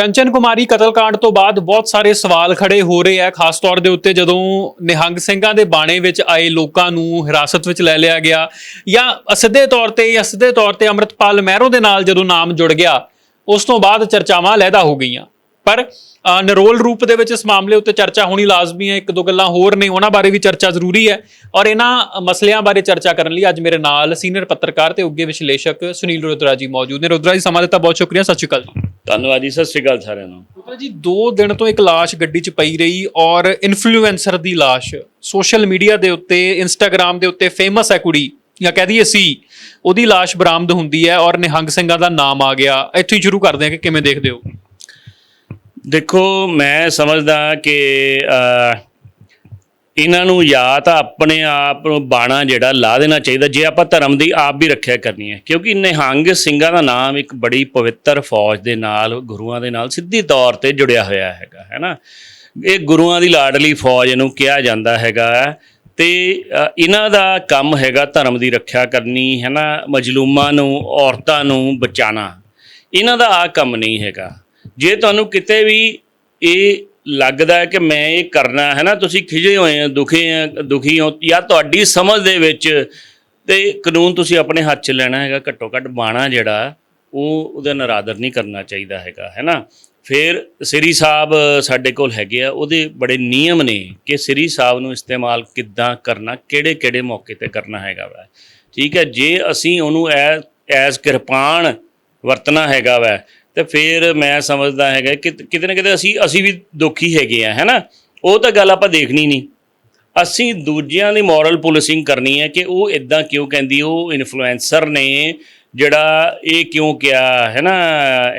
ਕੰਚਨ ਕੁਮਾਰੀ ਕਤਲकांड ਤੋਂ ਬਾਅਦ ਬਹੁਤ ਸਾਰੇ ਸਵਾਲ ਖੜੇ ਹੋ ਰਹੇ ਆ ਖਾਸ ਤੌਰ ਦੇ ਉੱਤੇ ਜਦੋਂ ਨਿਹੰਗ ਸਿੰਘਾਂ ਦੇ ਬਾਣੇ ਵਿੱਚ ਆਏ ਲੋਕਾਂ ਨੂੰ ਹਿਰਾਸਤ ਵਿੱਚ ਲੈ ਲਿਆ ਗਿਆ ਜਾਂ ਅਸਿੱਧੇ ਤੌਰ ਤੇ ਜਾਂ ਸਿੱਧੇ ਤੌਰ ਤੇ ਅੰਮ੍ਰਿਤਪਾਲ ਮਹਿਰੋ ਦੇ ਨਾਲ ਜਦੋਂ ਨਾਮ ਜੁੜ ਗਿਆ ਉਸ ਤੋਂ ਬਾਅਦ ਚਰਚਾਵਾਂ ਲਹਿਦਾ ਹੋ ਗਈਆਂ। ਪਰ ਅ, ਨਿਰੋਲ ਰੂਪ ਦੇ ਵਿੱਚ ਇਸ ਮਾਮਲੇ ਉੱਤੇ ਚਰਚਾ ਹੋਣੀ ਲਾਜ਼ਮੀ ਹੈ ਇੱਕ ਦੋ ਗੱਲਾਂ ਹੋਰ ਨੇ ਉਹਨਾਂ ਬਾਰੇ ਵੀ ਚਰਚਾ ਜ਼ਰੂਰੀ ਹੈ ਔਰ ਇਹਨਾਂ ਮਸਲਿਆਂ ਬਾਰੇ ਚਰਚਾ ਕਰਨ ਲਈ ਅੱਜ ਮੇਰੇ ਨਾਲ ਸੀਨੀਅਰ ਪੱਤਰਕਾਰ ਤੇ ਉੱਗੇ ਵਿਸ਼ਲੇਸ਼ਕ ਸੁਨੀਲ ਰੁਦਰਾ ਜੀ ਮੌਜੂਦ ਨੇ। ਰੁਦਰਾ ਜੀ ਸਮਾਂ ਦਿੱਤਾ ਬਹੁਤ ਸ਼ੁਕਰੀਆ ਸਤਿ ਸ਼੍ਰੀ ਅਕਾਲ ਜੀ। ਧੰਨਵਾਦ ਜੀ ਸਤਿ ਸ਼੍ਰੀ ਅਕਾਲ ਸਾਰਿਆਂ ਨੂੰ। ਪੁੱਤਰ ਜੀ 2 ਦਿਨ ਤੋਂ ਇੱਕ ਲਾਸ਼ ਗੱਡੀ 'ਚ ਪਈ ਰਹੀ ਔਰ ਇਨਫਲੂਐਂਸਰ ਦੀ ਲਾਸ਼। ਸੋਸ਼ਲ ਮੀਡੀਆ ਦੇ ਉੱਤੇ ਇੰਸਟਾਗ੍ਰam ਦੇ ਉੱਤੇ ਫੇਮਸ ਹੈ ਕੁੜੀ ਜਾਂ ਕਹਿ ਦਈਏ ਸੀ ਉਹਦੀ ਲਾਸ਼ ਬਰਾਮਦ ਹੁੰਦੀ ਹੈ ਔਰ ਨਿਹੰਗ ਸਿੰਘਾਂ ਦਾ ਨਾਮ ਆ ਗਿਆ। ਇੱਥੇ ਹੀ ਸ਼ੁਰੂ ਕਰਦੇ ਹਾਂ ਕਿ ਕਿਵੇਂ ਦੇਖਦੇ ਹੋ? ਦੇਖੋ ਮੈਂ ਸਮਝਦਾ ਕਿ ਇਹਨਾਂ ਨੂੰ ਜਾਂ ਤਾਂ ਆਪਣੇ ਆਪ ਨੂੰ ਬਾਣਾ ਜਿਹੜਾ ਲਾ ਦੇਣਾ ਚਾਹੀਦਾ, ਜੇ ਆਪਾਂ ਧਰਮ ਦੀ ਆਪ ਵੀ ਰੱਖਿਆ ਕਰਨੀ ਹੈ। ਕਿਉਂਕਿ ਨਿਹੰਗ ਸਿੰਘਾਂ ਦਾ ਨਾਮ ਇੱਕ ਬੜੀ ਪਵਿੱਤਰ ਫੌਜ ਦੇ ਨਾਲ, ਗੁਰੂਆਂ ਦੇ ਨਾਲ ਸਿੱਧੀ ਤੌਰ ਤੇ ਜੁੜਿਆ ਹੋਇਆ ਹੈਗਾ, ਹੈ ਨਾ? ਇਹ ਗੁਰੂਆਂ ਦੀ ਲਾਡਲੀ ਫੌਜ ਨੂੰ ਕਿਹਾ ਜਾਂਦਾ ਹੈਗਾ। ਤੇ ਇਹਨਾਂ ਦਾ ਕੰਮ ਹੈਗਾ ਧਰਮ ਦੀ ਰੱਖਿਆ ਕਰਨੀ, ਹੈ ਨਾ? ਮਜਲੂਮਾਂ ਨੂੰ, ਔਰਤਾਂ ਨੂੰ ਬਚਾਣਾ ਇਹਨਾਂ ਦਾ ਆ ਕੰਮ ਨਹੀਂ ਹੈਗਾ। ਜੇ ਤੁਹਾਨੂੰ ਕਿਤੇ ਵੀ ਇਹ ਲੱਗਦਾ ਹੈ ਕਿ ਮੈਂ ਇਹ ਕਰਨਾ ਹੈ ਨਾ? ਤੁਸੀਂ ਖਿਜੇ ਹੋਏ ਆ, ਦੁਖੀ ਆ, ਦੁਖੀ ਹੋ ਜਾਂ ਤੁਹਾਡੀ ਸਮਝ ਦੇ ਵਿੱਚ ਤੇ ਕਾਨੂੰਨ ਤੁਸੀਂ ਆਪਣੇ ਹੱਥ 'ਚ ਲੈਣਾ ਹੈਗਾ, ਘੱਟੋ ਘੱਟ ਬਾਣਾ ਜਿਹੜਾ, ਉਹ ਉਹਦਾ ਨਰਾਦਰ ਨਹੀਂ ਕਰਨਾ ਚਾਹੀਦਾ ਹੈਗਾ, ਹੈ ਨਾ? ਫਿਰ ਸ੍ਰੀ ਸਾਹਿਬ ਸਾਡੇ ਕੋਲ ਹੈਗੇ ਆ, ਉਹਦੇ ਬੜੇ ਨਿਯਮ ਨੇ ਕਿ ਸ੍ਰੀ ਸਾਹਿਬ ਨੂੰ ਇਸਤੇਮਾਲ ਕਿੱਦਾਂ ਕਰਨਾ ਕਿਹੜੇ ਕਿਹੜੇ ਮੌਕੇ ਤੇ ਕਰਨਾ ਹੈਗਾ ਵਾ। ਠੀਕ ਹੈ, ਜੇ ਅਸੀਂ ਉਹਨੂੰ ਐਜ਼ ਕਿਰਪਾਨ ਵਰਤਣਾ ਹੈਗਾ ਵਾ ਤੇ ਫਿਰ ਮੈਂ ਸਮਝਦਾ ਹੈਗਾ ਕਿ ਕਿਤੇ ਨਾ ਕਿਤੇ ਅਸੀਂ ਅਸੀਂ ਵੀ ਦੁਖੀ ਹੈਗੇ ਆ ਹੈਨਾ ਉਹ ਤਾਂ ਗੱਲ ਆਪਾਂ ਦੇਖਣੀ ਨਹੀਂ। ਅਸੀਂ ਦੂਜਿਆਂ ਦੀ ਮੋਰਲ ਪੁਲਿਸਿੰਗ ਕਰਨੀ ਹੈ ਕਿ ਉਹ ਇਦਾਂ ਕਿਉਂ ਕਹਿੰਦੀ, ਉਹ ਇਨਫਲੂਐਂਸਰ ਨੇ ਜਿਹੜਾ ਇਹ ਕਿਉਂ ਕਿਹਾ ਹੈ ਨਾ?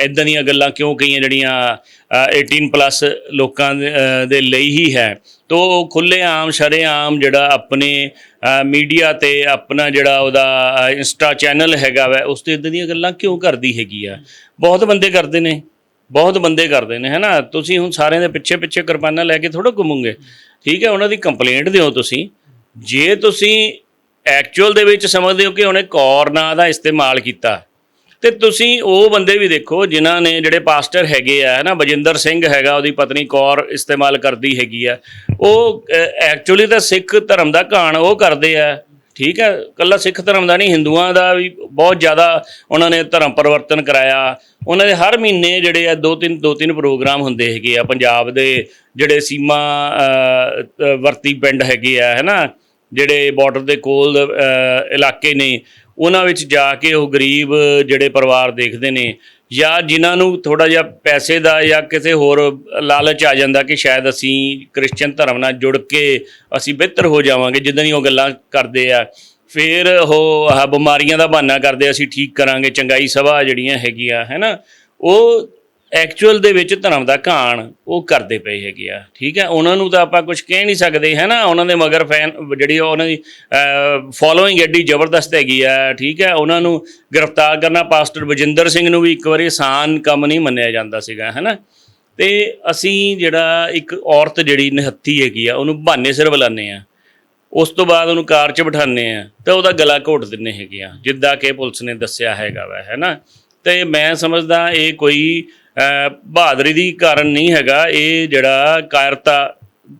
ਇਦਾਂ ਦੀਆਂ ਗੱਲਾਂ ਕਿਉਂ ਕਹੀਆਂ ਜਿਹੜੀਆਂ ਅ, 18 ਪਲੱਸ ਲੋਕਾਂ ਦੇ, ਦੇ ਲਈ ਹੀ ਹੈ। ਤੋ ਖੁੱਲੇ ਆਮ ਸ਼ਰੇ ਆਮ ਜਿਹੜਾ ਆਪਣੇ ਮੀਡੀਆ ਤੇ ਆਪਣਾ ਜਿਹੜਾ ਉਹਦਾ ਇੰਸਟਾ ਚੈਨਲ ਹੈਗਾ ਵੈ ਉਸ ਤੇ ਇਦਾਂ ਦੀਆਂ ਗੱਲਾਂ ਕਿਉਂ ਕਰਦੀ ਹੈਗੀ ਆ? ਬਹੁਤ ਬੰਦੇ ਕਰਦੇ ਨੇ ਬਹੁਤ ਬੰਦੇ ਕਰਦੇ ਨੇ ਹੈਨਾ ਤੁਸੀਂ ਹੁਣ ਸਾਰਿਆਂ ਦੇ ਪਿੱਛੇ ਪਿੱਛੇ ਕਿਰਪਾਨਾਂ ਲੈ ਕੇ ਥੋੜਾ ਘੁੰਮੋਗੇ। ਠੀਕ ਹੈ ਉਹਨਾਂ ਦੀ ਕੰਪਲੇਂਟ ਦਿਓ ਤੁਸੀਂ। ਜੇ ਤੁਸੀਂ ਐਕਚੁਅਲ ਦੇ ਵਿੱਚ ਸਮਝਦੇ ਹੋ ਕਿ ਉਹਨੇ ਕੌਰ ਨਾਂ ਦਾ ਇਸਤੇਮਾਲ ਕੀਤਾ। ਤੇ ਤੁਸੀਂ ਉਹ ਬੰਦੇ ਵੀ ਦੇਖੋ ਜਿਨ੍ਹਾਂ ਨੇ ਜਿਹੜੇ ਪਾਸਟਰ ਹੈਗੇ ਆ ਨਾ ਬਜਿੰਦਰ ਸਿੰਘ ਹੈਗਾ, ਉਹਦੀ ਪਤਨੀ ਕੌਰ ਇਸਤੇਮਾਲ ਕਰਦੀ ਹੈਗੀ ਆ। ਉਹ ਐਕਚੁਅਲੀ ਤਾਂ ਸਿੱਖ ਧਰਮ ਦਾ ਘਾਣ ਉਹ ਕਰਦੇ ਆ। ਠੀਕ ਹੈ ਕੱਲਾ ਸਿੱਖ ਧਰਮ ਦਾ ਨਹੀਂ, ਹਿੰਦੂਆਂ ਦਾ ਵੀ ਬਹੁਤ ਜ਼ਿਆਦਾ ਉਹਨਾਂ ਨੇ ਧਰਮ ਪਰਿਵਰਤਨ ਕਰਾਇਆ। ਉਹਨਾਂ ਦੇ ਹਰ ਮਹੀਨੇ ਜਿਹੜੇ ਆ, ਦੋ ਤਿੰਨ ਦੋ ਤਿੰਨ ਪ੍ਰੋਗਰਾਮ ਹੁੰਦੇ ਹੈਗੇ ਆ। ਪੰਜਾਬ ਦੇ ਜਿਹੜੇ ਸੀਮਾ ਵਰਤੀ ਪਿੰਡ ਹੈਗੇ ਆ, ਹੈਨਾ ਜਿਹੜੇ ਬਾਰਡਰ ਦੇ ਕੋਲ ਇਲਾਕੇ ਨੇ, ਉਹਨਾਂ ਵਿੱਚ ਜਾ ਕੇ ਉਹ ਗਰੀਬ ਜਿਹੜੇ ਪਰਿਵਾਰ ਦੇਖਦੇ ਨੇ ਜਾਂ ਜਿਨ੍ਹਾਂ ਨੂੰ ਥੋੜਾ ਜਿਹਾ ਪੈਸੇ ਦਾ ਜਾਂ ਕਿਸੇ ਹੋਰ ਲਾਲਚ ਆ ਜਾਂਦਾ ਕਿ ਸ਼ਾਇਦ ਅਸੀਂ ਕ੍ਰਿਸਚੀਅਨ ਧਰਮ ਨਾਲ ਜੁੜ ਕੇ ਅਸੀਂ ਬਿਹਤਰ ਹੋ ਜਾਵਾਂਗੇ, ਜਿੱਦਾਂ ਦੀ ਉਹ ਗੱਲਾਂ ਕਰਦੇ ਆ। ਫਿਰ ਉਹ ਆਹ ਬਿਮਾਰੀਆਂ ਦਾ ਬਹਾਨਾ ਕਰਦੇ ਅਸੀਂ ਠੀਕ ਕਰਾਂਗੇ, ਚੰਗਾਈ ਸਭਾ ਜਿਹੜੀਆਂ ਹੈਗੀਆਂ ਹੈਨਾ ਉਹ ਐਕਚੁਅਲ ਦੇ ਵਿੱਚ ਧਰਮ ਦਾ ਘਾਣ ਉਹ ਕਰਦੇ ਪਏ ਹੈਗੇ ਆ। ਠੀਕ ਹੈ? ਉਹਨਾਂ ਨੂੰ ਤਾਂ ਆਪਾਂ ਕੁਝ ਕਹਿ ਨਹੀਂ ਸਕਦੇ, ਹੈ ਨਾ? ਉਹਨਾਂ ਦੇ ਮਗਰ ਫੈਨ, ਜਿਹੜੀ ਉਹਨਾਂ ਦੀ ਫੋਲੋਇੰਗ ਐਡੀ ਜ਼ਬਰਦਸਤ ਹੈਗੀ ਆ, ਠੀਕ ਹੈ? ਉਹਨਾਂ ਨੂੰ ਗ੍ਰਿਫਤਾਰ ਕਰਨਾ ਪਾਸਟਰ ਬਜਿੰਦਰ ਸਿੰਘ ਨੂੰ ਵੀ ਇੱਕ ਵਾਰੀ ਆਸਾਨ ਕੰਮ ਨਹੀਂ ਮੰਨਿਆ ਜਾਂਦਾ ਸੀਗਾ, ਹੈ ਨਾ? ਤੇ ਅਸੀਂ ਜਿਹੜਾ ਇੱਕ ਔਰਤ ਜਿਹੜੀ ਨਿਹੱਥੀ ਹੈਗੀ ਆ, ਉਹਨੂੰ ਬਹਾਨੇ ਸਿਰ ਬੁਲਾਉਂਦੇ ਆ। ਉਸ ਤੋਂ ਬਾਅਦ ਉਹਨੂੰ ਕਾਰ 'ਚ ਬਿਠਾਉਂਦੇ ਆ, ਤਾਂ ਉਹਦਾ ਗਲਾ ਘੋਟ ਦਿੰਨੇ ਹੈਗੇ ਆ, ਜਿੱਦਾਂ ਕਿ ਪੁਲਿਸ ਨੇ ਦੱਸਿਆ ਹੈਗਾ ਵਾ, ਹੈ ਨਾ? ਤੇ ਮੈਂ ਸਮਝਦਾ ਇਹ ਕੋਈ ਬਹਾਦਰੀ ਦੀ ਕਾਰਨ ਨਹੀਂ ਹੈਗਾ, ਇਹ ਜਿਹੜਾ ਕਾਇਰਤਾ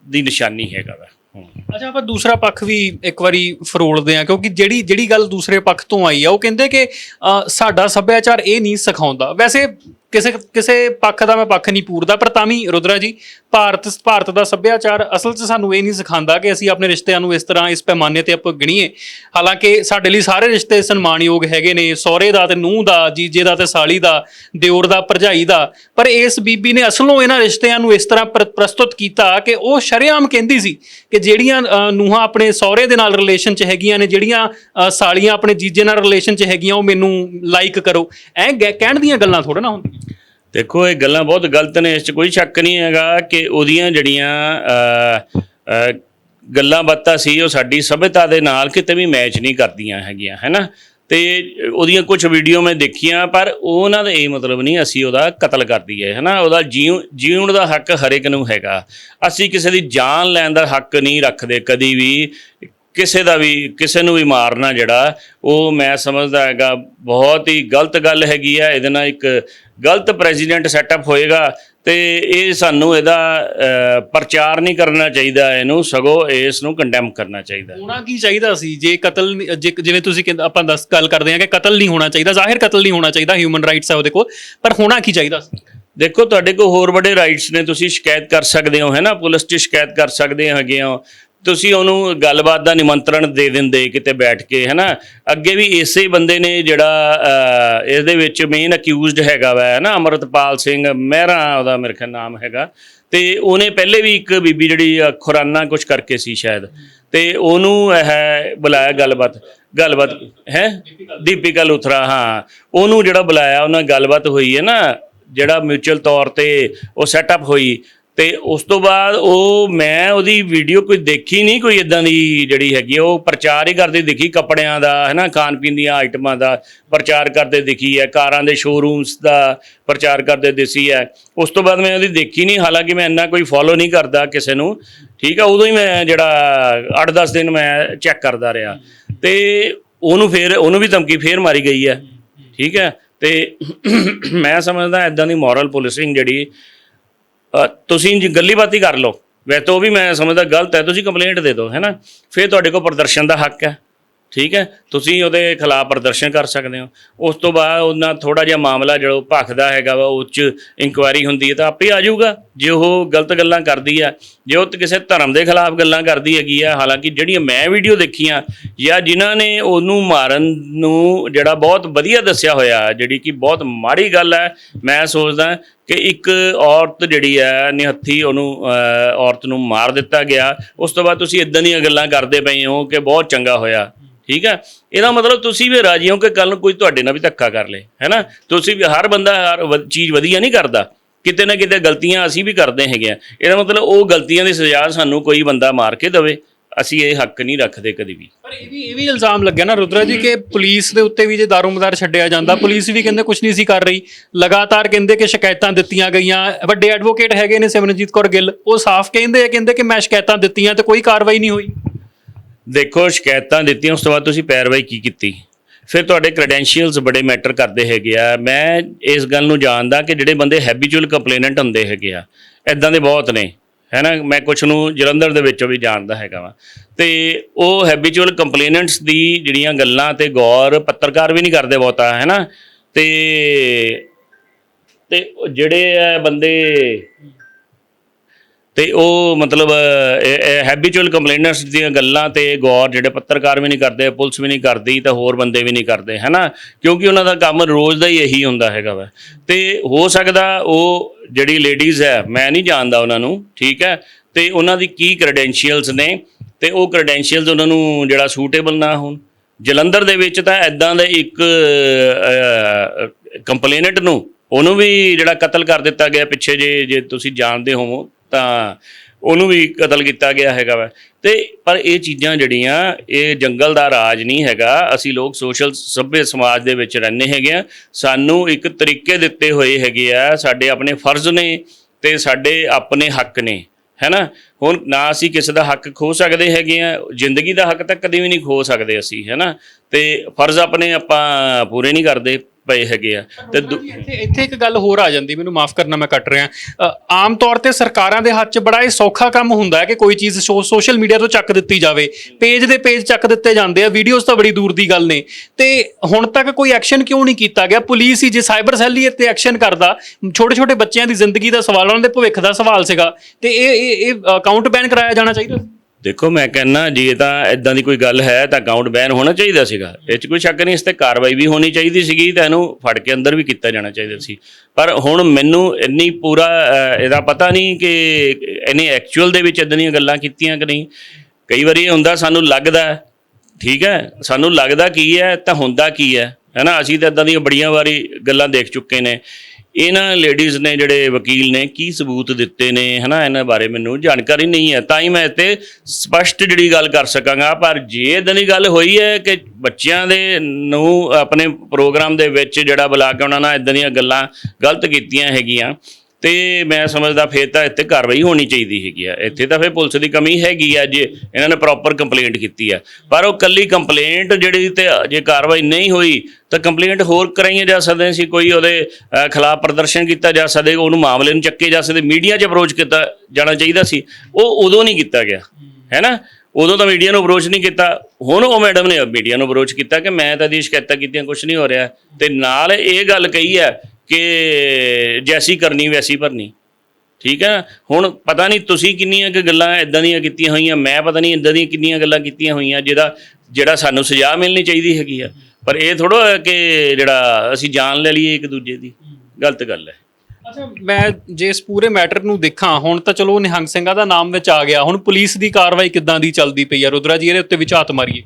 ਦੀ ਨਿਸ਼ਾਨੀ ਹੈਗਾ ਵਾ ਹੂੰ। ਅੱਛਾ ਆਪਾਂ ਦੂਸਰਾ ਪੱਖ ਵੀ ਇੱਕ ਵਾਰੀ ਫਰੋਲਦੇ ਆ ਕਿਉਂਕਿ ਜਿਹੜੀ ਜਿਹੜੀ ਗੱਲ ਦੂਸਰੇ ਪੱਖ ਤੋਂ ਆਈ ਆ ਉਹ ਕਹਿੰਦੇ ਕਿ ਅ, ਸਾਡਾ ਸੱਭਿਆਚਾਰ ਇਹ ਨਹੀਂ ਸਿਖਾਉਂਦਾ। ਵੈਸੇ ਕਿਸੇ ਕਿਸੇ ਪੱਖ ਦਾ ਮੈਂ ਪੱਖ ਨਹੀਂ ਪੂਰਦਾ ਪਰ ਤਾਂ ਵੀ ਰੁਦਰਾ ਜੀ ਭਾਰਤ ਭਾਰਤ ਦਾ ਸੱਭਿਆਚਾਰ ਅਸਲ 'ਚ ਸਾਨੂੰ ਇਹ ਨਹੀਂ ਸਿਖਾਉਂਦਾ ਕਿ ਅਸੀਂ ਆਪਣੇ ਰਿਸ਼ਤਿਆਂ ਨੂੰ ਇਸ ਤਰ੍ਹਾਂ ਇਸ ਪੈਮਾਨੇ ਤੇ ਆਪਾਂ ਗਿਣੀਏ। ਹਾਲਾਂਕਿ ਸਾਡੇ ਲਈ ਸਾਰੇ ਰਿਸ਼ਤੇ ਸਨਮਾਨਯੋਗ ਹੈਗੇ ਨੇ ਸਹੁਰੇ ਦਾ ਤੇ ਨੂੰਹ ਦਾ ਜੀਜੇ ਦਾ ਤੇ ਸਾਲੀ ਦਾ ਦਿਓਰ ਦਾ ਭਰਜਾਈ ਦਾ। ਪਰ ਇਸ ਬੀਬੀ ਨੇ ਅਸਲੋਂ ਇਹਨਾਂ ਰਿਸ਼ਤਿਆਂ ਨੂੰ ਇਸ ਤਰ੍ਹਾਂ ਪ੍ਰ- ਪ੍ਰਸਤੁਤ ਕੀਤਾ ਕਿ ਉਹ ਸ਼ਰੇਆਮ ਕਹਿੰਦੀ ਸੀ ਕਿ ਜਿਹੜੀਆਂ ਅ, ਨੂੰਹਾਂ ਆਪਣੇ ਸਹੁਰੇ ਦੇ ਨਾਲ ਰਿਲੇਸ਼ਨ 'ਚ ਹੈਗੀਆਂ ਨੇ ਜਿਹੜੀਆਂ ਸਾਲੀਆਂ ਆਪਣੇ ਜੀਜੇ ਨਾਲ ਰਿਲੇਸ਼ਨ 'ਚ ਹੈਗੀਆਂ ਉਹ ਮੈਨੂੰ ਲਾਈਕ ਕਰੋ। ਐ ਕਹਿਣ ਦੀਆਂ ਗੱਲਾਂ ਥੋੜਾ ਨਾ ਹੁੰਦੀਆਂ। ਦੇਖੋ ਇਹ ਗੱਲਾਂ ਬਹੁਤ ਗਲਤ ਨੇ ਇਸ 'ਚ ਕੋਈ ਸ਼ੱਕ ਨਹੀਂ ਹੈਗਾ ਕਿ ਉਹਦੀਆਂ ਜਿਹੜੀਆਂ ਅ, ਅ, ਗੱਲਾਂ ਬਾਤਾਂ ਸੀ ਉਹ ਸਾਡੀ ਸਭਿਅਤਾ ਦੇ ਨਾਲ ਕਿਤੇ ਵੀ ਮੈਚ ਨਹੀਂ ਕਰਦੀਆਂ ਹੈਗੀਆਂ ਹੈਨਾ ਤੇ ਉਹਦੀਆਂ ਕੁਝ ਵੀਡੀਓ ਮੈਂ ਦੇਖੀਆਂ, ਪਰ ਉਹਨਾਂ ਦਾ ਇਹ ਮਤਲਬ ਨਹੀਂ ਅਸੀਂ ਉਹਦਾ ਕਤਲ ਕਰ ਦਈਏ, ਹੈਨਾ? ਉਹਦਾ ਜੀਉ, ਜੀਉਣ ਦਾ ਹੱਕ ਹਰੇਕ ਨੂੰ ਹੈਗਾ। ਅਸੀਂ ਕਿਸੇ ਦੀ ਜਾਨ ਲੈਣ ਦਾ ਹੱਕ ਨਹੀਂ ਰੱਖਦੇ ਕਦੀ ਵੀ। ਕਿਸੇ ਦਾ ਵੀ, ਕਿਸੇ ਨੂੰ ਵੀ ਮਾਰਨਾ ਜਿਹੜਾ, ਉਹ ਮੈਂ ਸਮਝਦਾ ਹੈਗਾ, ਬਹੁਤ ਹੀ ਗਲਤ ਗੱਲ ਹੈਗੀ ਆ। ਇਹਦੇ ਨਾਲ ਇੱਕ ਗਲਤ ਪ੍ਰੈਜ਼ੀਡੈਂਟ ਸੈਟਅਪ ਹੋਏਗਾ। ਤੇ ਇਹ ਸਾਨੂੰ ਇਹਦਾ ਪ੍ਰਚਾਰ ਨਹੀਂ ਕਰਨਾ ਚਾਹੀਦਾ ਇਹਨੂੰ ਸਗੋਂ ਇਸ ਨੂੰ ਕੰਡੈਮ ਕਰਨਾ ਚਾਹੀਦਾ। ਹੋਣਾ ਕੀ ਚਾਹੀਦਾ ਸੀ? ਜੇ ਕਤਲ ਨਹੀਂ- ਜੇ- ਜਿਵੇਂ ਤੁਸੀਂ ਕਹਿੰਦੇ ਆਪਾਂ ਦੱਸ ਗੱਲ ਕਰਦੇ ਹਾਂ ਕਿ ਕਤਲ ਨਹੀਂ ਹੋਣਾ ਚਾਹੀਦਾ ਜ਼ਾਹਿਰ ਕਤਲ ਨਹੀਂ ਹੋਣਾ ਚਾਹੀਦਾ ਹਿਊਮਨ ਰਾਈਟਸ ਹੈ ਉਹਦੇ ਕੋਲ ਪਰ ਹੋਣਾ ਕੀ ਚਾਹੀਦਾ ਸੀ? ਦੇਖੋ ਤੁਹਾਡੇ ਕੋਲ ਹੋਰ ਵੱਡੇ ਰਾਈਟਸ ਨੇ ਤੁਸੀਂ ਸ਼ਿਕਾਇਤ ਕਰ ਸਕਦੇ ਹੋ ਹੈ ਨਾ? ਪੁਲਿਸ 'ਚ ਸ਼ਿਕਾਇਤ ਕਰ ਸਕਦੇ ਹੈਗੇ ਹੋ। ਤੁਸੀਂ ਉਹਨੂੰ ਗੱਲਬਾਤ ਦਾ ਨਿਮੰਤਰਣ ਦੇ ਦਿੰਦੇ ਕਿਤੇ ਬੈਠ ਕੇ ਹੈ ਨਾ ਅੱਗੇ ਵੀ ਇਸੇ ਬੰਦੇ ਨੇ ਜਿਹੜਾ ਅਹ, ਇਹਦੇ ਵਿੱਚ ਮੇਨ ਅਕਿਊਜ਼ਡ ਹੈਗਾ ਵਾ ਹੈ ਨਾ ਅਮਰਤਪਾਲ ਸਿੰਘ ਮਹਿਰਾ ਉਹਦਾ ਮੇਰੇ ਖਿਆਲ ਨਾਮ ਹੈਗਾ। ਤੇ ਉਹਨੇ ਪਹਿਲੇ ਵੀ ਇੱਕ ਬੀਬੀ ਜਿਹੜੀ ਖੁਰਾਨਾ ਕੁਝ ਕਰਕੇ ਸੀ ਸ਼ਾਇਦ। ਤੇ ਉਹਨੂੰ ਇਹ ਬੁਲਾਇਆ ਗੱਲਬਾਤ ਗੱਲਬਾਤ ਹੈ? ਦੀਪਿਕਾ ਲੂਥਰਾ ਹਾਂ। ਉਹਨੂੰ ਜਿਹੜਾ ਬੁਲਾਇਆ ਉਹਨਾਂ ਗੱਲਬਾਤ ਹੋਈ ਹੈ ਨਾ ਜਿਹੜਾ ਮਿਊਚੁਅਲ ਤੌਰ ਤੇ ਉਹ ਸੈਟਅਪ ਹੋਈ। ਤੇ ਉਸ ਤੋਂ ਬਾਅਦ ਉਹ ਮੈਂ ਉਹਦੀ ਵੀਡੀਓ ਕੋਈ ਦੇਖੀ ਨਹੀਂ ਕੋਈ ਇਦਾਂ ਦੀ ਜਿਹੜੀ ਹੈਗੀ ਉਹ ਪ੍ਰਚਾਰ ਹੀ ਕਰਦੇ ਦਿਖੀ ਕੱਪੜਿਆਂ ਦਾ ਹੈ ਨਾ ਖਾਣ ਪੀਣ ਦੀਆਂ ਆਈਟਮਾਂ ਦਾ ਪ੍ਰਚਾਰ ਕਰਦੇ ਦਿਖੀ ਹੈ, ਕਾਰਾਂ ਦੇ ਸ਼ੋਰੂਮਸ ਦਾ ਪ੍ਰਚਾਰ ਕਰਦੇ ਦਿਸੀ ਹੈ। ਉਸ ਤੋਂ ਬਾਅਦ ਮੈਂ ਉਹਦੀ ਦੇਖੀ ਨਹੀਂ, ਹਾਲਾਂਕਿ ਮੈਂ ਇੰਨਾ ਕੋਈ ਫੋਲੋ ਨਹੀਂ ਕਰਦਾ ਕਿਸੇ ਨੂੰ, ਠੀਕ ਆ, ਉਦੋਂ ਹੀ ਮੈਂ ਜਿਹੜਾ 8-10 ਦਿਨ ਮੈਂ ਚੈੱਕ ਕਰਦਾ ਰਿਹਾ। ਤੇ ਉਹਨੂੰ ਫੇਰ, ਉਹਨੂੰ ਵੀ ਧਮਕੀ ਫੇਰ ਮਾਰੀ ਗਈ ਹੈ, ਠੀਕ ਹੈ। ਤੇ ਮੈਂ ਸਮਝਦਾ ਇਦਾਂ ਦੀ ਮੋਰਲ ਪੁਲਿਸਿੰਗ ਜਿਹੜੀ ਤੁਸੀਂ ਜੀ ਗੱਲੀ ਕਰ ਲਓ। ਵੈਸੇ ਉਹ ਵੀ ਮੈਂ ਸਮਝਦਾ, ਗਲਤ ਹੈ, ਤੁਸੀਂ ਕੰਪਲੇਂਟ ਦੇ ਦਿਓ, ਹੈ ਨਾ? ਫਿਰ ਤੁਹਾਡੇ ਕੋਲ ਪ੍ਰਦਰਸ਼ਨ ਦਾ ਹੱਕ ਹੈ। ਠੀਕ ਹੈ? ਤੁਸੀਂ ਉਹਦੇ ਖਿਲਾਫ ਪ੍ਰਦਰਸ਼ਨ ਕਰ ਸਕਦੇ ਹੋ। ਉਸ ਤੋਂ ਬਾਅਦ ਉਹਨਾਂ ਥੋੜਾ ਜਿਹਾ ਮਾਮਲਾ ਜਿਹੜਾ ਉਹ ਭਖਦਾ ਹੈਗਾ ਵਾ, ਉਹ 'ਚ ਇਨਕੁਆਇਰੀ ਹੁੰਦੀ ਹੈ ਤਾਂ ਆਪੇ ਆ ਜਾਊਗਾ। ਜੇ ਉਹ ਗਲਤ ਗੱਲਾਂ ਕਰਦੀ ਆ, ਜੇ ਉਹ ਕਿਸੇ ਧਰਮ ਦੇ ਖਿਲਾਫ ਗੱਲਾਂ ਕਰਦੀ ਹੈਗੀ ਆ, ਹਾਲਾਂਕਿ ਜਿਹੜੀਆਂ ਮੈਂ ਵੀਡੀਓ ਦੇਖੀਆਂ ਜਾਂ ਜਿਨ੍ਹਾਂ ਨੇ ਉਹਨੂੰ ਮਾਰਨ ਨੂੰ ਜਿਹੜਾ ਬਹੁਤ ਵਧੀਆ ਦੱਸਿਆ ਹੋਇਆ, ਜਿਹੜੀ ਕਿ ਬਹੁਤ ਮਾੜੀ ਗੱਲ ਹੈ, ਮੈਂ ਸੋਚਦਾ ਕਿ ਇੱਕ ਔਰਤ ਜਿਹੜੀ ਹੈ ਨਿਹੱਥੀ ਉਹਨੂੰ ਔਰਤ ਨੂੰ ਮਾਰ ਦਿੱਤਾ ਗਿਆ। ਉਸ ਤੋਂ ਬਾਅਦ ਤੁਸੀਂ ਇਦਾਂ ਦੀਆਂ ਗੱਲਾਂ ਕਰਦੇ ਪਏ ਹੋ ਕਿ ਬਹੁਤ ਚੰਗਾ ਹੋਇਆ। ਠੀਕ ਹੈ? ਇਹਦਾ ਮਤਲਬ ਤੁਸੀਂ ਵੀ ਰਾਜੀ ਹੋ ਕਿ ਕੱਲ ਨੂੰ ਕੋਈ ਤੁਹਾਡੇ ਨਾਲ ਵੀ ਧੱਕਾ ਕਰ ਲੇ, ਹੈਨਾ? ਤੁਸੀਂ ਵੀ ਹਰ ਬੰਦਾ ਹਰ ਵ- ਚੀਜ਼ ਵਧੀਆ ਨਹੀਂ ਕਰਦਾ। ਕਿਤੇ ਨਾ ਕਿਤੇ ਗਲਤੀਆਂ ਅਸੀਂ ਵੀ ਕਰਦੇ ਹੈਗੇ ਆ। ਇਹਦਾ ਮਤਲਬ ਉਹ ਗਲਤੀਆਂ ਦੀ ਸਜ਼ਾ ਸਾਨੂੰ ਕੋਈ ਬੰਦਾ ਮਾਰ ਕੇ ਦੇਵੇ। ਅਸੀਂ ਇਹ ਹੱਕ ਨਹੀਂ ਰੱਖਦੇ ਕਦੀ ਵੀ। ਪਰ ਇਹ ਵੀ ਇਹ ਵੀ ਇਲਜ਼ਾਮ ਲੱਗਿਆ ਨਾ ਰੁਦਰਾ ਜੀ, ਕਿ ਪੁਲਿਸ ਦੇ ਉੱਤੇ ਵੀ ਜੇ ਦਾਰੂਮਦਾਰ ਛੱਡਿਆ ਜਾਂਦਾ, ਪੁਲਿਸ ਵੀ ਕਹਿੰਦੇ ਕੁਝ ਨਹੀਂ ਸੀ ਕਰ ਰਹੀ। ਲਗਾਤਾਰ ਕਹਿੰਦੇ ਕਿ ਸ਼ਿਕਾਇਤਾਂ ਦਿੱਤੀਆਂ ਗਈਆਂ। ਵੱਡੇ ਐਡਵੋਕੇਟ ਹੈਗੇ ਨੇ ਸਿਮਰਨਜੀਤ ਕੌਰ ਗਿੱਲ। ਉਹ ਸਾਫ਼ ਕਹਿੰਦੇ ਆ, ਕਹਿੰਦੇ ਕਿ ਮੈਂ ਸ਼ਿਕਾਇਤਾਂ ਦਿੱਤੀਆਂ ਤੇ ਕੋਈ ਕਾਰਵਾਈ ਨਹੀਂ ਹੋਈ। ਦੇਖੋ, ਸ਼ਿਕਾਇਤਾਂ ਦਿੱਤੀਆਂ, ਉਸ ਤੋਂ ਬਾਅਦ ਤੁਸੀਂ ਪੈਰਵਾਈ ਕੀ ਕੀਤੀ? ਫਿਰ ਤੁਹਾਡੇ ਕ੍ਰੈਡੈਂਸ਼ੀਅਲਸ ਬੜੇ ਮੈਟਰ ਕਰਦੇ ਹੈਗੇ ਆ। ਮੈਂ ਇਸ ਗੱਲ ਨੂੰ ਜਾਣਦਾ ਕਿ ਜਿਹੜੇ ਬੰਦੇ ਹੈਬਿਚੁਅਲ ਕੰਪਲੇਨੈਂਟ ਹੁੰਦੇ ਹੈਗੇ ਆ ਐਦਾਂ ਦੇ ਬਹੁਤ ਨੇ ਹੈ ਨਾ ਮੈਂ ਕੁਝ ਨੂੰ ਜਲੰਧਰ ਦੇ ਵਿੱਚੋਂ ਵੀ ਜਾਣਦਾ ਹੈਗਾ ਵਾਂ। ਤੇ ਉਹ ਹੈਬਿਚੁਅਲ ਕੰਪਲੇਨੈਂਟਸ ਦੀ ਜਿਹੜੀਆਂ ਗੱਲਾਂ ਤੇ ਗੌਰ ਪੱਤਰਕਾਰ ਵੀ ਨਹੀਂ ਕਰਦੇ ਬਹੁਤਾ ਹੈ ਨਾ ਤੇ ਤੇ ਜਿਹੜੇ ਆ ਬੰਦੇ ਤੇ ਉਹ ਮਤਲਬ ਹੈਬਿਚੁਅਲ ਕੰਪਲੇਨਰਸ ਦੀਆਂ ਗੱਲਾਂ ਤੇ ਗੌਰ, ਜਿਹੜੇ ਪੱਤਰਕਾਰ ਵੀ ਨਹੀਂ ਕਰਦੇ, ਪੁਲਿਸ ਵੀ ਨਹੀਂ ਕਰਦੀ, ਤਾਂ ਹੋਰ ਬੰਦੇ ਵੀ ਨਹੀਂ ਕਰਦੇ, ਹੈਨਾ? ਕਿਉਂਕਿ ਉਹਨਾਂ ਦਾ ਕੰਮ ਰੋਜ਼ ਦਾ ਹੀ ਇਹੀ ਹੁੰਦਾ ਹੈਗਾ ਵਾ। ਤੇ ਹੋ ਸਕਦਾ ਉਹ ਜਿਹੜੀ ਲੇਡੀਜ਼ ਹੈ, ਮੈਂ ਨਹੀਂ ਜਾਣਦਾ ਉਹਨਾਂ ਨੂੰ, ਠੀਕ ਹੈ? ਤੇ ਉਹਨਾਂ ਦੀ ਕੀ ਕ੍ਰੈਡੈਂਸ਼ੀਅਲਸ ਨੇ, ਤੇ ਉਹ ਕ੍ਰੈਡੈਂਸ਼ੀਅਲਸ ਉਹਨਾਂ ਨੂੰ ਜਿਹੜਾ ਸੂਟੇਬਲ ਨਾ ਹੋਣ। ਜਲੰਧਰ ਦੇ ਵਿੱਚ ਤਾਂ ਐਦਾਂ ਦਾ ਇੱਕ ਕੰਪਲੇਨੈਂਟ ਨੂੰ ਉਹਨੂੰ ਵੀ ਜਿਹੜਾ ਕਤਲ ਕਰ ਦਿੱਤਾ ਗਿਆ ਪਿੱਛੇ ਜੇ ਜੇ ਤੁਸੀਂ ਜਾਣਦੇ ਹੋਵੋ ਤਾਂ ਉਹਨੂੰ ਵੀ ਕਤਲ ਕੀਤਾ ਗਿਆ ਹੈਗਾ ਵਾ। ਤੇ ਪਰ ਇਹ ਚੀਜ਼ਾਂ ਜਿਹੜੀਆਂ, ਇਹ ਜੰਗਲ ਦਾ ਰਾਜ ਨਹੀਂ ਹੈਗਾ। ਅਸੀਂ ਲੋਕ ਸੋਸ਼ਲ ਸਭ్య ਸਮਾਜ ਦੇ ਵਿੱਚ ਰਹਿੰਦੇ ਹੈਗੇ ਆ। ਸਾਨੂੰ ਇੱਕ ਤਰੀਕੇ ਦਿੱਤੇ ਹੋਏ ਹੈਗੇ ਆ। ਸਾਡੇ ਆਪਣੇ ਫਰਜ਼ ਨੇ ਤੇ ਸਾਡੇ ਆਪਣੇ ਹੱਕ ਨੇ, ਹੈਨਾ? ਹੁਣ ਨਾ ਅਸੀਂ ਕਿਸੇ ਦਾ ਹੱਕ ਖੋ ਸਕਦੇ ਹੈਗੇ ਆ। ਜ਼ਿੰਦਗੀ ਦਾ ਹੱਕ ਤਾਂ ਕਦੇ ਵੀ ਨਹੀਂ ਖੋ ਸਕਦੇ ਅਸੀਂ, ਹੈਨਾ? ਤੇ ਫਰਜ਼ ਆਪਣੇ ਆਪਾਂ ਪੂਰੇ ਨਹੀਂ ਕਰਦੇ। ਪਏ ਹੈਗੇ ਆ। ਤੇ ਦੂ- ਇੱਥੇ ਇੱਥੇ ਇੱਕ ਗੱਲ ਹੋਰ ਆ ਜਾਂਦੀ ਮੈਨੂੰ ਮਾਫ ਕਰਨਾ ਮੈਂ ਕੱਟ ਰਿਹਾ। ਅ, ਆਮ ਤੌਰ ਤੇ ਸਰਕਾਰਾਂ ਦੇ ਹੱਥ 'ਚ ਬੜਾ ਇਹ ਸੌਖਾ ਕੰਮ ਹੁੰਦਾ ਹੈ ਕਿ ਕੋਈ ਚੀਜ਼ ਸੋਸ਼ਲ ਮੀਡੀਆ ਤੋਂ ਚੱਕ ਦਿੱਤੀ ਜਾਵੇ। ਪੇਜ ਦੇ ਪੇਜ ਚੱਕ ਦਿੱਤੇ ਜਾਂਦੇ ਆ ਵੀਡੀਓਜ਼ ਤਾਂ ਬੜੀ ਦੂਰ ਦੀ ਗੱਲ ਨੇ। ਤੇ ਹੁਣ ਤੱਕ ਕੋਈ ਐਕਸ਼ਨ ਕਿਉਂ ਨਹੀਂ ਕੀਤਾ ਗਿਆ? ਪੁਲਿਸ ਹੀ ਜੇ ਸਾਈਬਰ ਸੈੱਲ ਹੀ ਇੱਥੇ ਐਕਸ਼ਨ ਕਰਦਾ ਛੋਟੇ ਛੋਟੇ ਬੱਚਿਆਂ ਦੀ ਜ਼ਿੰਦਗੀ ਦਾ ਸਵਾਲ ਉਹਨਾਂ ਦੇ ਭਵਿੱਖ ਦਾ ਸਵਾਲ ਸੀਗਾ। ਤੇ ਇਹ ਇਹ ਇਹ ਅਕਾਊਂਟ ਬੈਨ ਕਰਾਇਆ ਜਾਣਾ ਚਾਹੀਦਾ? ਦੇਖੋ, ਮੈਂ ਕਹਿੰਨਾ ਜੇ ਤਾਂ ਇਦਾਂ ਦੀ ਕੋਈ ਗੱਲ ਹੈ, ਤਾਂ ਅਕਾਊਂਟ ਬੈਨ ਹੋਣਾ ਚਾਹੀਦਾ ਸੀਗਾ। ਇਹ 'ਚ ਕੋਈ ਸ਼ੱਕ ਨਹੀਂ, ਇਸ ਤੇ ਕਾਰਵਾਈ ਵੀ ਹੋਣੀ ਚਾਹੀਦੀ ਸੀਗੀ ਤਾਂ ਇਹਨੂੰ ਫੜ ਕੇ ਅੰਦਰ ਵੀ ਕੀਤਾ ਜਾਣਾ ਚਾਹੀਦਾ ਸੀ। ਪਰ ਹੁਣ ਮੈਨੂੰ ਇੰਨੀ ਪੂਰਾ ਇਹਦਾ ਪਤਾ ਨਹੀਂ ਕਿ ਇਹਨੇ ਐਕਚੁਅਲ ਦੇ ਵਿੱਚ ਇਦਾਂ ਦੀਆਂ ਗੱਲਾਂ ਕੀਤੀਆਂ ਕਿ ਨਹੀਂ। ਕਈ ਵਾਰੀ ਇਹ ਹੁੰਦਾ, ਸਾਨੂੰ ਲੱਗਦਾ, ਠੀਕ ਹੈ, ਸਾਨੂੰ ਲੱਗਦਾ ਕੀ ਹੈ, ਤਾਂ ਹੁੰਦਾ ਕੀ ਹੈ। ਹੈਨਾ, ਅਸੀਂ ਤਾਂ ਇਦਾਂ ਦੀਆਂ ਬੜੀਆਂ ਵਾਰੀ ਗੱਲਾਂ ਦੇਖ ਚੁੱਕੇ ਨੇ। ਇਹਨਾਂ ਲੇਡੀਜ਼ ਨੇ ਜਿਹੜੇ ਵਕੀਲ ਨੇ, ਕੀ ਸਬੂਤ ਦਿੱਤੇ ਨੇ? ਹਨਾ, ਇਹਨਾਂ ਬਾਰੇ ਮੈਨੂੰ ਜਾਣਕਾਰੀ ਨਹੀਂ ਹੈ। ਤਾਂ ਹੀ ਮੈਂ ਇੱਥੇ ਸਪਸ਼ਟ ਜਿਹੜੀ ਗੱਲ ਕਰ ਸਕਾਂਗਾ। ਪਰ ਜੇ ਇਦਾਂ ਦੀ ਗੱਲ ਹੋਈ ਹੈ ਕਿ ਬੱਚਿਆਂ ਦੇ ਨੂੰ ਆਪਣੇ ਪ੍ਰੋਗਰਾਮ ਦੇ ਵਿੱਚ ਜਿਹੜਾ ਬੁਲਾ ਕੇ ਉਹਨਾਂ ਨਾਲ ਇਦਾਂ ਦੀਆਂ ਗੱਲਾਂ ਗਲਤ ਕੀਤੀਆਂ ਹੈਗੀਆਂ ਤੇ ਮੈਂ ਸਮਝਦਾ ਫਿਰ ਤਾਂ ਇੱਥੇ ਕਾਰਵਾਈ ਹੋਣੀ ਚਾਹੀਦੀ ਹੈਗੀ ਆ। ਇੱਥੇ ਤਾਂ ਫਿਰ ਪੁਲਿਸ ਦੀ ਕਮੀ ਹੈਗੀ ਆ ਜੇ ਇਹਨਾਂ ਨੇ ਪ੍ਰੋਪਰ ਕੰਪਲੇਂਟ ਕੀਤੀ ਆ। ਪਰ ਉਹ ਕੱਲੀ ਕੰਪਲੇਂਟ ਜਿਹੜੀ ਤੇ ਜੇ ਕਾਰਵਾਈ ਨਹੀਂ ਹੋਈ, ਤਾਂ ਕੰਪਲੇਂਟ ਹੋਰ ਕਰਾਈਆਂ ਜਾ ਸਕਦੇ ਸੀ। ਕੋਈ ਉਹਦੇ ਖਿਲਾਫ ਪ੍ਰਦਰਸ਼ਨ ਕੀਤਾ ਜਾ ਸਕਦੇ ਉਹਨੂੰ ਮਾਮਲੇ ਨੂੰ ਚੱਕੇ ਜਾ ਸਕਦੇ ਮੀਡੀਆ 'ਚ ਅਪਰੋਚ ਕੀਤਾ ਜਾਣਾ ਚਾਹੀਦਾ ਸੀ। ਉਹ ਉਦੋਂ ਨਹੀਂ ਕੀਤਾ ਗਿਆ। ਹੈ ਨਾ? ਉਦੋਂ ਤਾਂ ਮੀਡੀਆ ਨੂੰ ਅਪਰੋਚ ਨਹੀਂ ਕੀਤਾ। ਹੁਣ ਉਹ ਮੈਡਮ ਨੇ ਮੀਡੀਆ ਨੂੰ ਅਪਰੋਚ ਕੀਤਾ ਕਿ ਮੈਂ ਤਾਂ ਦੀ ਸ਼ਿਕਾਇਤਾਂ ਕੀਤੀਆਂ ਕੁਝ ਨਹੀਂ ਹੋ ਰਿਹਾ। ਤੇ ਨਾਲ ਇਹ ਗੱਲ ਕਹੀ ਹੈ ਕਿ ਜੈਸੀ ਕਰਨੀ, ਵੈਸੀ ਭਰਨੀ। ਠੀਕ ਹੈ ਨਾ? ਹੁਣ ਪਤਾ ਨਹੀਂ ਤੁਸੀਂ ਕਿੰਨੀਆਂ ਕੁ ਗੱਲਾਂ ਇਦਾਂ ਦੀਆਂ ਕੀਤੀਆਂ ਹੋਈਆਂ, ਮੈਂ ਪਤਾ ਨਹੀਂ ਇਦਾਂ ਦੀਆਂ ਕਿੰਨੀਆਂ ਗੱਲਾਂ ਕੀਤੀਆਂ ਹੋਈਆਂ, ਜਿਹਦਾ ਜਿਹੜਾ ਸਾਨੂੰ ਸਜ਼ਾ ਮਿਲਣੀ ਚਾਹੀਦੀ ਹੈਗੀ ਆ। ਪਰ ਇਹ ਥੋੜਾ ਕਿ ਜਿਹੜਾ ਅਸੀਂ ਜਾਨ ਲੈ ਲਈਏ ਇੱਕ ਦੂਜੇ ਦੀ। ਗਲਤ ਗੱਲ ਹੈ। ਅੱਛਾ, ਮੈਂ ਜੇ ਇਸ ਪੂਰੇ ਮੈਟਰ ਨੂੰ ਦੇਖਾਂ, ਹੁਣ ਤਾਂ ਚਲੋ ਨਿਹੰਗ ਸਿੰਘਾਂ ਦਾ ਨਾਮ ਵਿੱਚ ਆ ਗਿਆ। ਹੁਣ ਪੁਲਿਸ ਦੀ ਕਾਰਵਾਈ ਕਿੱਦਾਂ ਦੀ ਚੱਲਦੀ ਪਈ ਆ? ਰੁਦਰਾ ਜੀ, ਇਹਦੇ ਉੱਤੇ ਵਿਚਾਤ ਮਾਰੀਏ।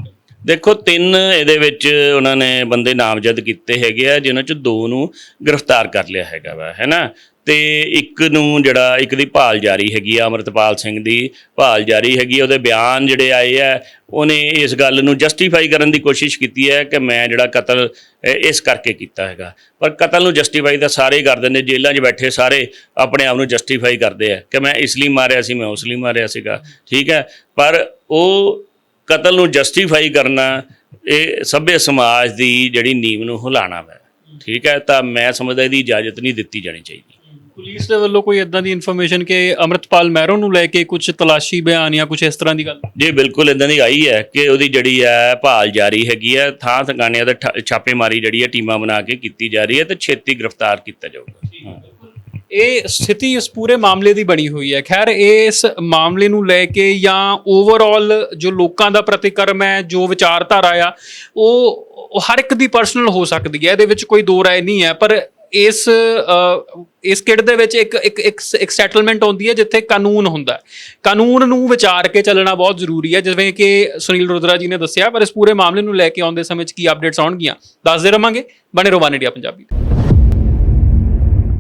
ਦੇਖੋ, ਤਿੰਨ ਇਹਦੇ ਵਿੱਚ ਉਹਨਾਂ ਨੇ ਬੰਦੇ ਨਾਮਜ਼ਦ ਕੀਤੇ ਹੈਗੇ ਆ, ਜਿਨ੍ਹਾਂ ਚ ਦੋ ਨੂੰ ਗ੍ਰਿਫਤਾਰ ਕਰ ਲਿਆ ਹੈਗਾ ਵਾ ਹੈਨਾ ਤੇ ਇੱਕ ਨੂੰ ਜਿਹੜਾ ਇੱਕ ਦੀ ਭਾਲ ਜਾਰੀ ਹੈਗੀ ਆ, ਅਮਰਤਪਾਲ ਸਿੰਘ ਦੀ ਭਾਲ ਜਾਰੀ ਹੈਗੀ ਉਹਦੇ ਬਿਆਨ ਜਿਹੜੇ ਆਏ ਆ, ਉਹਨੇ ਇਸ ਗੱਲ ਨੂੰ ਜਸਟੀਫਾਈ ਕਰਨ ਦੀ ਕੋਸ਼ਿਸ਼ ਕੀਤੀ ਹੈ ਕਿ ਮੈਂ ਜਿਹੜਾ ਕਤਲ ਇਸ ਕਰਕੇ ਕੀਤਾ ਹੈਗਾ। ਪਰ ਕਤਲ ਨੂੰ ਜਸਟੀਫਾਈ ਤਾਂ ਸਾਰੇ ਹੀ ਕਰਦੇ ਨੇ, ਜੇਲ੍ਹਾਂ 'ਚ ਬੈਠੇ ਸਾਰੇ ਆਪਣੇ ਆਪ ਨੂੰ ਜਸਟੀਫਾਈ ਕਰਦੇ ਆ ਕਿ ਮੈਂ ਇਸ ਲਈ ਮਾਰਿਆ ਸੀ, ਮੈਂ ਉਸ ਲਈ ਮਾਰਿਆ ਸੀਗਾ, ਠੀਕ ਹੈ? ਪਰ ਉਹ ਕਤਲ ਨੂੰ ਜਸਟੀਫਾਈ ਕਰਨਾ, ਇਹ ਸਭ్య ਸਮਾਜ ਦੀ ਜਿਹੜੀ ਨੀਂਵ ਨੂੰ ਹਿਲਾਣਾ ਹੈ ਠੀਕ ਹੈ? ਤਾਂ ਮੈਂ ਸਮਝਦਾ ਇਹਦੀ ਇਜਾਜ਼ਤ ਨਹੀਂ ਦਿੱਤੀ ਜਾਣੀ ਚਾਹੀਦੀ। ਪੁਲਿਸ ਦੇ ਵੱਲੋਂ ਕੋਈ ਇਦਾਂ ਦੀ ਇਨਫੋਰਮੇਸ਼ਨ ਕਿ ਅਮਰਤਪਾਲ ਮਹਿਰੋ ਨੂੰ ਲੈ ਕੇ ਕੁਝ ਤਲਾਸ਼ੀ ਬਿਆਨ ਜਾਂ ਕੁਝ ਇਸ ਤਰ੍ਹਾਂ ਦੀ ਗੱਲ? ਜੇ ਬਿਲਕੁਲ ਇਦਾਂ ਦੀ ਆਈ ਹੈ ਕਿ ਉਹਦੀ ਜਿਹੜੀ ਹੈ ਭਾਲ ਜਾਰੀ ਹੈਗੀ ਹੈ ਥਾਂ ਥਾਂ ਤੇ ਠਾ- ਛਾਪੇਮਾਰੀ ਜਿਹੜੀ ਹੈ ਟੀਮਾਂ ਬਣਾ ਕੇ ਕੀਤੀ ਜਾ ਰਹੀ ਹੈ ਤੇ ਛੇਤੀ ਗ੍ਰਿਫਤਾਰ ਕੀਤਾ ਜਾਊਗਾ। ਹਾਂ। ਇਹ ਸਥਿਤੀ ਇਸ ਪੂਰੇ ਮਾਮਲੇ ਦੀ ਬਣੀ ਹੋਈ ਹੈ। ਖੈਰ ਇਸ ਮਾਮਲੇ ਨੂੰ ਲੈ ਕੇ ਜਾਂ ਓਵਰਆਲ ਜੋ ਲੋਕਾਂ ਦਾ ਪ੍ਰਤੀਕਰਮ ਹੈ ਜੋ ਵਿਚਾਰਧਾਰਾ ਆ ਉਹ ਉਹ ਹਰ ਇੱਕ ਦੀ ਪਰਸਨਲ ਹੋ ਸਕਦੀ ਹੈ। ਇਹਦੇ ਵਿੱਚ ਕੋਈ ਦੋ ਰਾਏ ਨਹੀਂ ਹੈ ਪਰ ਇਸ ਅ, ਇਸ ਕਿੜ ਦੇ ਵਿੱਚ ਇੱਕ ਇੱਕ ਇੱਕ ਸੈਟਲਮੈਂਟ ਹੁੰਦੀ ਹੈ ਜਿੱਥੇ ਕਾਨੂੰਨ ਹੁੰਦਾ ਕਾਨੂੰਨ ਨੂੰ ਵਿਚਾਰ ਕੇ ਚੱਲਣਾ ਬਹੁਤ ਜ਼ਰੂਰੀ ਹੈ ਜਿਵੇਂ ਕਿ ਸੁਨੀਲ ਰੁਦਰਾ ਜੀ ਨੇ ਦੱਸਿਆ ਪਰ ਇਸ ਪੂਰੇ ਮਾਮਲੇ ਨੂੰ ਲੈ ਕੇ ਆਉਂਦੇ ਸਮੇਂ 'ਚ ਕੀ ਅਪਡੇਟਸ ਆਉਣਗੀਆਂ ਦੱਸਦੇ ਰਵਾਂਗੇ। ਬਣੇ ਰਹੋ ਵਨ ਇੰਡੀਆ ਪੰਜਾਬੀ।